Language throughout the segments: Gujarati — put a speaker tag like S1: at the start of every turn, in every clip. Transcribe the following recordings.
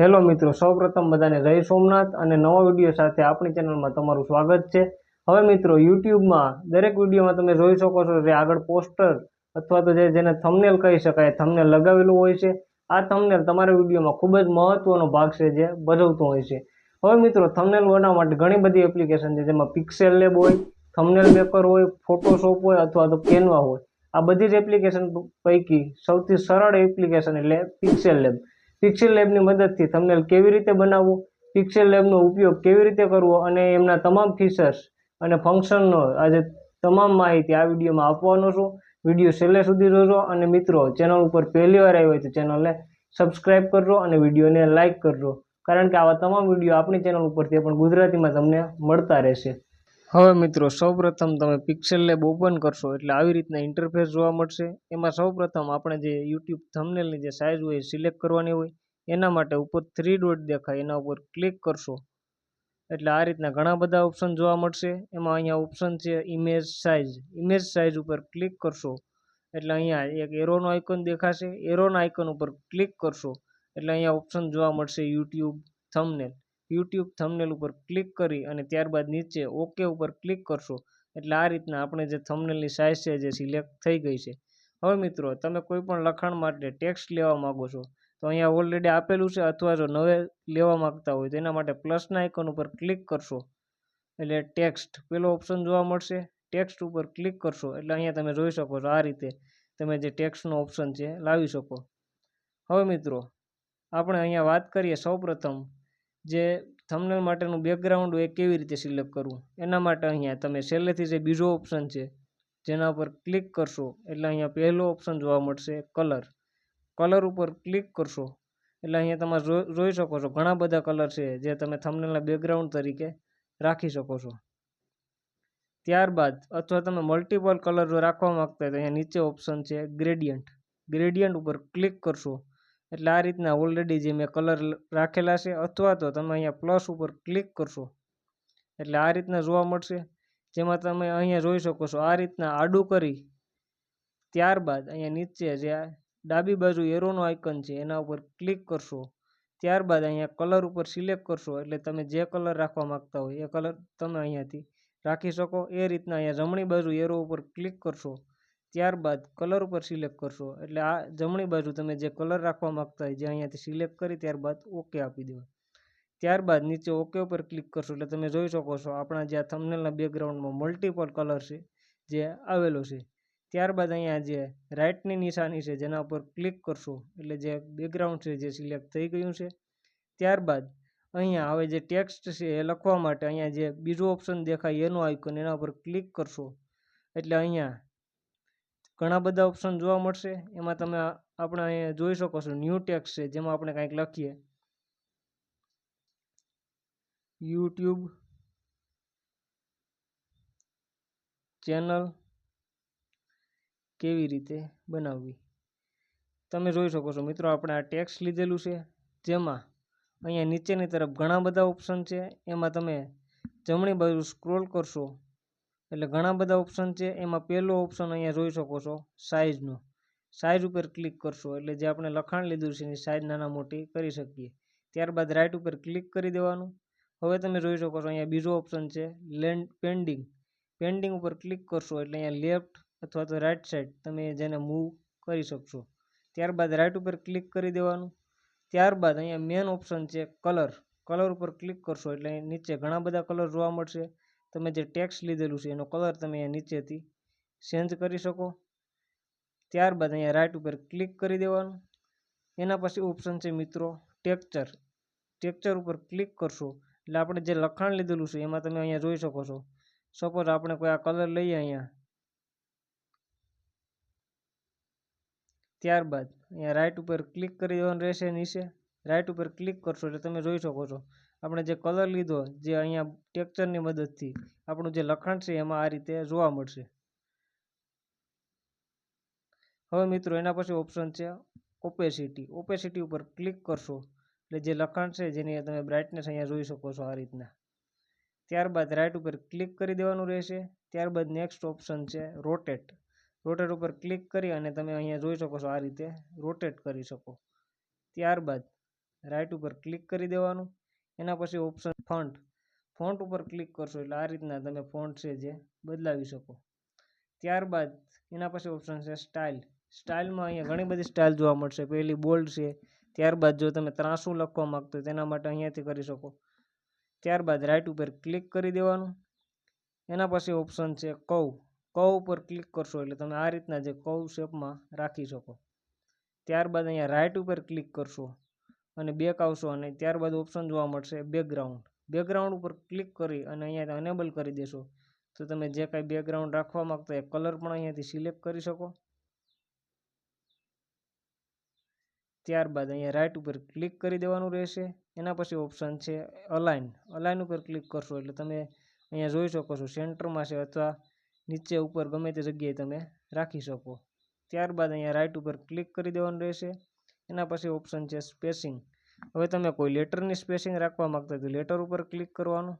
S1: હેલો મિત્રો, સૌપ્રથમ બધાને જય સોમનાથ અને નવા વીડિયો સાથે આપણી ચેનલમાં તમારું સ્વાગત છે. હવે મિત્રો, યુટ્યુબમાં દરેક વિડીયોમાં તમે જોઈ શકો છો જે આગળ પોસ્ટર અથવા તો જે જેને થમનેલ કહી શકાય થમનેલ લગાવેલું હોય છે. આ થમનેલ તમારા વિડીયોમાં ખૂબ જ મહત્વનો ભાગ છે જે ભજવતો હોય છે. હવે મિત્રો થમનેલ બનાવવા માટે ઘણી બધી એપ્લિકેશન છે, જેમાં પિક્સેલ લેબ હોય થમનેલ મેકર હોય ફોટોશોપ હોય અથવા તો કેનવા હોય. આ બધી જ એપ્લિકેશન પૈકી સૌથી સરળ એપ્લિકેશન એટલે પિક્સેલ લેબ પિક્સેલ લેબની મદદથી થંબનેલ કેવી રીતે બનાવવું પિક્સેલ લેબનો ઉપયોગ કેવી રીતે કરવો અને એમના તમામ ફીચર્સ અને ફંક્શનનો આજે તમામ માહિતી આ વિડીયોમાં આપવાનો છું. વીડિયો છેલ્લે સુધી જોજો અને મિત્રો ચેનલ ઉપર પહેલી વાર હોય તો ચેનલને સબસ્ક્રાઇબ કરજો અને વિડીયોને લાઇક કરજો. કારણ કે આવા તમામ વીડિયો આપણી ચેનલ ઉપરથી પણ ગુજરાતીમાં તમને મળતા રહેશે. હવે મિત્રો, સૌપ્રથમ તમે પિક્સેલ લેબ ઓપન કરશો એટલે આવી રીતના ઇન્ટરફેસ જોવા મળશે. એમાં સૌપ્રથમ આપણે જે યુટ્યુબ થંબનેલની જે સાઇઝ હોય એ સિલેક્ટ કરવાની હોય. એના માટે ઉપર થ્રી ડોટ દેખાય, એના ઉપર ક્લિક કરશો. એટલે આ રીતના ઘણા બધા ઓપ્શન જોવા મળશે. એમાં અહીંયા ઓપ્શન છે ઇમેજ સાઇઝ ઇમેજ સાઇઝ ઉપર ક્લિક કરશો. એટલે અહીંયા એક એરોનો આઇકોન દેખાશે. એરોના આઇકોન ઉપર ક્લિક કરશો. એટલે અહીંયા ઓપ્શન જોવા મળશે યુટ્યુબ થંબનેલ યુટ્યુબ થંબનેલ ઉપર ક્લિક કરી અને ત્યારબાદ નીચે ઓકે ઉપર ક્લિક કરશો. એટલે આ રીતના આપણે જે થંબનેલની સાઇઝ છે જે સિલેક્ટ થઈ ગઈ છે. હવે મિત્રો, તમે કોઈપણ લખાણ માટે ટેક્સ્ટ લેવા માગો છો, તો અહીંયા ઓલરેડી આપેલું છે અથવા જો નવે લેવા માંગતા હોય તો એના માટે પ્લસના આઇકન ઉપર ક્લિક કરશો. એટલે ટેક્સ્ટ પેલો ઓપ્શન જોવા મળશે. ટેક્સ્ટ ઉપર ક્લિક કરશો. એટલે અહીંયા તમે જોઈ શકો છો આ રીતે તમે જે ટેક્સ્ટનો ઓપ્શન છે લાવી શકો. હવે મિત્રો, આપણે અહીંયા વાત કરીએ સૌપ્રથમ જે થંબનેલ માટેનું બેકગ્રાઉન્ડ હોય એ કેવી રીતે સિલેક્ટ કરવું? એના માટે અહીંયા તમે છેલ્લેથી જે બીજો ઓપ્શન છે, જેના ઉપર ક્લિક કરશો એટલે અહીંયા પહેલો ઓપ્શન જોવા મળશે કલર કલર ઉપર ક્લિક કરશો એટલે અહીંયા તમે જોઈ શકો છો ઘણા બધા કલર છે જે તમે થંબનેલના બેકગ્રાઉન્ડ તરીકે રાખી શકો છો. ત્યારબાદ અથવા તમે મલ્ટિપલ કલર જો રાખવા માગતા હોય તો અહીંયા નીચે ઓપ્શન છે ગ્રેડિયન્ટ ગ્રેડિયન્ટ ઉપર ક્લિક કરશો એટલે આ રીતના ઓલરેડી જે મેં કલર રાખેલા છે, અથવા તો તમે અહીંયા પ્લસ ઉપર ક્લિક કરશો. એટલે આ રીતના જોવા મળશે. જેમાં તમે અહીંયા જોઈ શકો છો, આ રીતના આડું કરી, ત્યારબાદ અહીંયા નીચે જે ડાબી બાજુ એરોનો આઇકન છે, એના ઉપર ક્લિક કરશો. ત્યારબાદ અહીંયા કલર ઉપર સિલેક્ટ કરશો, એટલે તમે જે કલર રાખવા માંગતા હોય એ કલર તમે અહીંયાથી રાખી શકો. એ રીતના અહીંયા જમણી બાજુ એરો ઉપર ક્લિક કરશો. ત્યારબાદ કલર ઉપર સિલેક્ટ કરશો. એટલે આ જમણી બાજુ તમે જે કલર રાખવા માગતા હોય જે અહીંયાથી સિલેક્ટ કરી ત્યારબાદ ઓકે આપી દેવા ત્યારબાદ નીચે ઓકે ઉપર ક્લિક કરશો એટલે તમે જોઈ શકો છો આપણા જે આ થંબનેલના બેકગ્રાઉન્ડમાં મલ્ટિપલ કલર છે જે આવેલો છે. ત્યારબાદ અહીંયા જે રાઇટની નિશાની છે જેના ઉપર ક્લિક કરશો એટલે જે બેકગ્રાઉન્ડ છે જે સિલેક્ટ થઈ ગયું છે. ત્યારબાદ અહીંયા હવે જે ટેક્સ્ટ છે એ લખવા માટે અહીંયા જે બીજો ઓપ્શન દેખાય એનો આઇકોન એના ઉપર ક્લિક કરશો. એટલે અહીંયા ઘણા બધા ઓપ્શન જોવા મળશે. એમાં તમે આપણે અહીંયા જોઈ શકો છો. ન્યૂ ટેક્સ છે, જેમાં આપણે કંઈક લખીએ. યુટ્યુબ ચેનલ કેવી રીતે બનાવવી? તમે જોઈ શકો છો મિત્રો, આપણે આ ટેક્સ લીધેલું છે, જેમાં અહીંયા નીચેની તરફ ઘણા બધા ઓપ્શન છે. એમાં તમે જમણી બાજુ સ્ક્રોલ કરશો એટલે ઘણા બધા ઓપ્શન છે. એમાં પહેલો ઓપ્શન અહીંયા જોઈ શકો છો સાઇઝનો સાઇઝ ઉપર ક્લિક કરશો એટલે જે આપણે લખાણ લીધું છે એની સાઇઝ નાના મોટી કરી શકીએ. ત્યારબાદ રાઇટ ઉપર ક્લિક કરી દેવાનું. હવે તમે જોઈ શકો છો અહીંયા બીજો ઓપ્શન છે લેન્ડ પેન્ડિંગ પેન્ડિંગ ઉપર ક્લિક કરશો એટલે અહીંયા લેફ્ટ અથવા તો રાઈટ સાઈડ તમે જેને મૂવ કરી શકશો. ત્યારબાદ રાઇટ ઉપર ક્લિક કરી દેવાનું. ત્યારબાદ અહીંયા મેન ઓપ્શન છે કલર કલર ઉપર ક્લિક કરશો એટલે નીચે ઘણા બધા કલર જોવા મળશે. તમે જે ટેક્સ લીધેલું છે, એનો કલર તમે અહીંયા નીચેથી ચેન્જ કરી શકો. ત્યારબાદ અહીંયા રાઈટ ઉપર ક્લિક કરી દેવાનું. એના પછી ઓપ્શન છે મિત્રો ટેક્ચર ટેક્ચર ઉપર ક્લિક કરશો, એટલે આપણે જે લખાણ લીધેલું છે, એમાં તમે અહીંયા જોઈ શકો છો. સપોઝ આપણે કોઈ આ કલર લઈએ અહીંયા. ત્યારબાદ અહીંયા રાઈટ ઉપર ક્લિક કરી દેવાનું રહેશે, નીચે. રાઇટ ઉપર ક્લિક કરશો એટલે તમે જોઈ શકો છો. આપણે જે કલર લીધો, જે અહીંયા ટેક્ચરની મદદથી આપણું જે લખાણ છે એમાં આ રીતે જોવા મળશે. હવે મિત્રો એના પછી ઓપ્શન છે ઓપેસિટી ઓપેસિટી ઉપર ક્લિક કરશો, એટલે જે લખાણ છે જેની તમે બ્રાઇટનેસ અહીંયા જોઈ શકો છો આ રીતના. ત્યારબાદ રાઈટ ઉપર ક્લિક કરી દેવાનું રહેશે. ત્યારબાદ નેક્સ્ટ ઓપ્શન છે રોટેટ રોટેટ ઉપર ક્લિક કરી અને તમે અહીંયા જોઈ શકો છો આ રીતે રોટેટ કરી શકો. ત્યારબાદ રાઇટ ઉપર ક્લિક કરી દેવાનું. એના પછી ઓપ્શન ફોન્ટ ફોન્ટ ઉપર ક્લિક કરશો એટલે આ રીતના તમે ફોન્ટ છે જે બદલાવી શકો. ત્યારબાદ એના પછી ઓપ્શન છે સ્ટાઇલ સ્ટાઇલમાં અહીંયા ઘણી બધી સ્ટાઇલ જોવા મળશે. પહેલી બોલ્ડ છે, ત્યારબાદ જો તમે ત્રાસું લખવા માગતો હોય તેના માટે અહીંયાથી કરી શકો. ત્યારબાદ રાઇટ ઉપર ક્લિક કરી દેવાનું. એના પછી ઓપ્શન છે કવ કવ ઉપર ક્લિક કરશો એટલે તમે આ રીતના જે કવ શેપમાં રાખી શકો. ત્યારબાદ અહીંયા રાઇટ ઉપર ક્લિક કરશો. અને બેક આવશો અને ત્યારબાદ ઓપ્શન જોવા મળશે બેકગ્રાઉન્ડ બેકગ્રાઉન્ડ ઉપર ક્લિક કરી અને અહીંયા અનેબલ કરી દેશો. તો તમે જે કાંઈ બેકગ્રાઉન્ડ રાખવા માગતા એ કલર પણ અહીંયાથી સિલેક્ટ કરી શકો. ત્યારબાદ અહીંયા રાઇટ ઉપર ક્લિક કરી દેવાનું રહેશે. એના પછી ઓપ્શન છે અલાઇન અલાઇન ઉપર ક્લિક કરશો એટલે તમે અહીંયા જોઈ શકો છો સેન્ટરમાં છે અથવા નીચે ઉપર ગમે તે જગ્યાએ તમે રાખી શકો. ત્યારબાદ અહીંયા રાઇટ ઉપર ક્લિક કરી દેવાનું રહેશે. એના પછી ઓપ્શન છે સ્પેસિંગ હવે તમે કોઈ લેટરની સ્પેસિંગ રાખવા માગતા હોય તો લેટર ઉપર ક્લિક કરવાનું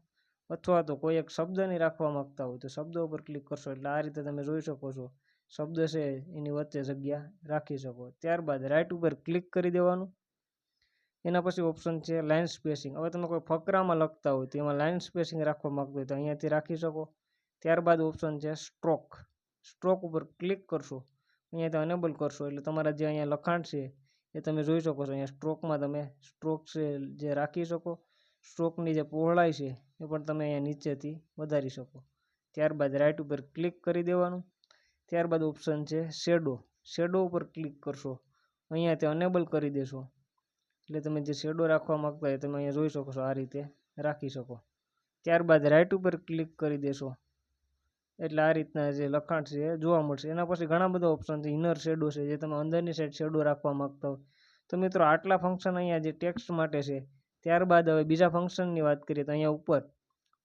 S1: અથવા તો કોઈ એક શબ્દની રાખવા માગતા હોય તો શબ્દ ઉપર ક્લિક કરશો. એટલે આ રીતે તમે જોઈ શકો છો. શબ્દ છે એની વચ્ચે જગ્યા રાખી શકો. ત્યારબાદ રાઇટ ઉપર ક્લિક કરી દેવાનું. એના પછી ઓપ્શન છે લાઇન સ્પેસિંગ હવે તમે કોઈ ફકરામાં લખતા હોય તો એમાં લાઇન સ્પેસિંગ રાખવા માગતો હોય તો અહીંયાથી રાખી શકો. ત્યારબાદ ઓપ્શન છે સ્ટ્રોક સ્ટ્રોક ઉપર ક્લિક કરશો. અહીંયા તમે અનેબલ કરશો. એટલે તમારા જે અહીંયા લખાણ છે એ તમે જોઈ શકો છો. અહીંયા સ્ટ્રોકમાં તમે સ્ટ્રોક છે જે રાખી શકો, સ્ટ્રોકની જે પહોળાઈ છે એ પણ તમે અહીંયા નીચેથી વધારી શકો. ત્યારબાદ રાઇટ ઉપર ક્લિક કરી દેવાનું. ત્યારબાદ ઓપ્શન છે શેડો શેડો ઉપર ક્લિક કરશો. અહીંયા તે અનેબલ કરી દેશો. એટલે તમે જે શેડો રાખવા માગતા હોય તમે અહીંયા જોઈ શકો છો, આ રીતે રાખી શકો. ત્યારબાદ રાઇટ ઉપર ક્લિક કરી દેશો. એટલે આ રીતના જે લખાણ છે જોવા મળશે. એના પછી ઘણા બધા ઓપ્શન છે. ઇનર શેડો છે, જે તમે અંદરની સાઈડ શેડો રાખવા માગતા હોય તો મિત્રો, આટલા ફંક્શન અહીંયા જે ટેક્સ્ટ માટે છે, ત્યારબાદ હવે બીજા ફંક્શનની વાત કરીએ તો અહીંયા ઉપર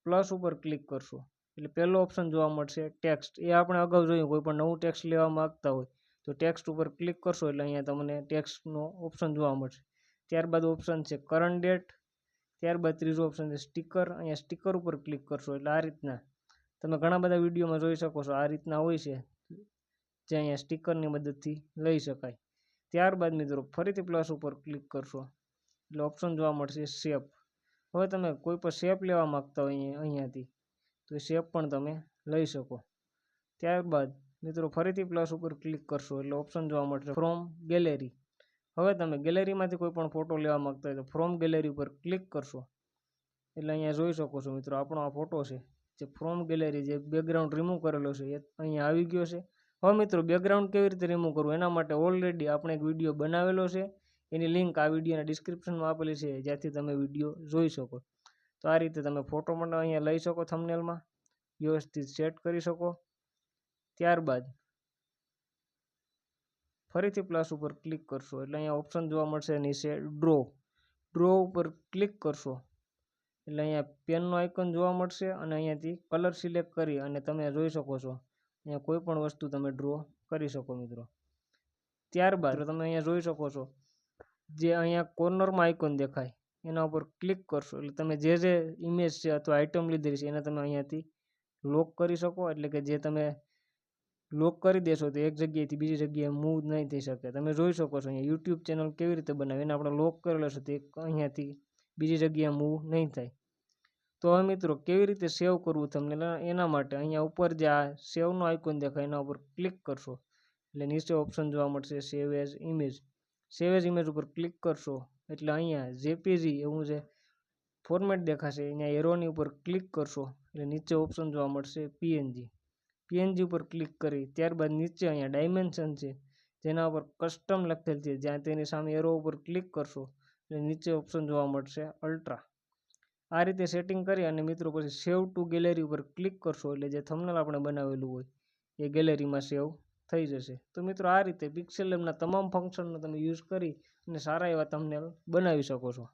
S1: પ્લસ ઉપર ક્લિક કરશો. એટલે પહેલો ઓપ્શન જોવા મળશે ટેક્સ્ટ એ આપણે અગાઉ જોયું, કોઈ પણ નવું ટેક્સ્ટ લેવા માગતા હોય તો ટેક્સ્ટ ઉપર ક્લિક કરશો એટલે અહીંયા તમને ટેક્સ્ટનો ઓપ્શન જોવા મળશે. ત્યારબાદ ઓપ્શન છે કરંટ ડેટ ત્યારબાદ ત્રીજો ઓપ્શન છે સ્ટીકર અહીંયા સ્ટીકર ઉપર ક્લિક કરશો એટલે આ રીતના તમે ઘણા બધા વિડીયોમાં જોઈ શકો છો, આ રીતના હોય છે. જે અહીંયા સ્ટીકરની મદદથી લઈ શકાય. ત્યારબાદ મિત્રો, ફરીથી પ્લસ ઉપર ક્લિક કરશો. એટલે ઓપ્શન જોવા મળશે શેપ હવે તમે કોઈ પણ શેપ લેવા માગતા હોય અહીંયાથી, તો એ શેપ પણ તમે લઈ શકો. ત્યારબાદ મિત્રો, ફરીથી પ્લસ ઉપર ક્લિક કરશો, એટલે ઓપ્શન જોવા મળશે ફ્રોમ ગેલેરી હવે તમે ગેલેરીમાંથી કોઈ પણ ફોટો લેવા માગતા હોય તો ફ્રોમ ગેલેરી ઉપર ક્લિક કરશો. એટલે અહીંયા જોઈ શકો છો મિત્રો, આપણો આ ફોટો છે. જે ફ્રોમ ગેલેરી જે બેકગ્રાઉન્ડ રિમૂવ કરેલો છે, એ અહીંયા આવી ગયો છે. હવે મિત્રો બેકગ્રાઉન્ડ કેવી રીતે રિમૂવ કરવું? એના માટે ઓલરેડી આપણે એક વીડિયો બનાવેલો છે. એની લિંક આ વિડીયોના ડિસ્ક્રિપ્શનમાં આપેલી છે, જ્યાંથી તમે વીડિયો જોઈ શકો. તો આ રીતે તમે ફોટો પણ અહીંયા લઈ શકો થંબનેલમાં વ્યવસ્થિત સેટ કરી શકો. ત્યારબાદ ફરીથી પ્લસ ઉપર ક્લિક કરશો. એટલે અહીંયા ઓપ્શન જોવા મળશે નીચે ડ્રો ડ્રો ઉપર ક્લિક કરશો. એટલે અહીંયા પેનનો આઇકન જોવા મળશે અને અહીંયાથી કલર સિલેક્ટ કરી અને તમે જોઈ શકો છો. અહીંયા કોઈ પણ વસ્તુ તમે ડ્રો કરી શકો મિત્રો. ત્યારબાદ તમે અહીંયા જોઈ શકો છો, જે અહીંયા કોર્નરમાં આઇકોન દેખાય, એના ઉપર ક્લિક કરશો. એટલે તમે જે જે ઇમેજ છે અથવા આઇટમ લીધેલી છે, એને તમે અહીંયાથી લોક કરી શકો. એટલે કે જે તમે લોક કરી દેશો તો એક જગ્યાએથી બીજી જગ્યાએ મૂવ નહીં થઈ શકે. તમે જોઈ શકો છો અહીંયા યુટ્યુબ ચેનલ કેવી રીતે બનાવે, એને આપણે લોક કરેલો છે તે અહીંયાથી બીજી જગ્યાએ મૂવ નહીં થાય. તો હવે મિત્રો, કેવી રીતે સેવ કરવું તમને? એના માટે અહીંયા ઉપર જે આ સેવનો આઇકોન દેખાય, એના ઉપર ક્લિક કરશો. એટલે નીચે ઓપ્શન જોવા મળશે save as image save as image ઉપર ક્લિક કરશો. એટલે અહીંયા જેપીજી એવું જે ફોર્મેટ દેખાશે, અહીંયા એરોની ઉપર ક્લિક કરશો. એટલે નીચે ઓપ્શન જોવા મળશે પીએનજી પીએનજી ઉપર ક્લિક કરી, ત્યારબાદ નીચે અહીંયા ડાયમેન્શન છે, જેના ઉપર કસ્ટમ લખેલ છે, જ્યાં તેની સામે એરો ઉપર ક્લિક કરશો. નીચે ઓપ્શન જોવા મળશે અલ્ટ્રા આ રીતે સેટિંગ કરી અને મિત્રો પછી સેવ ટુ ગેલેરી ઉપર ક્લિક કરશો એટલે જે થમનલ આપણે બનાવેલું હોય, એ ગેલેરીમાં સેવ થઈ જશે. તો મિત્રો આ રીતે પિક્સેલ લેબના તમામ ફંક્શનનો તમે યુઝ કરી અને સારા એવા થંબનેલ બનાવી શકો છો.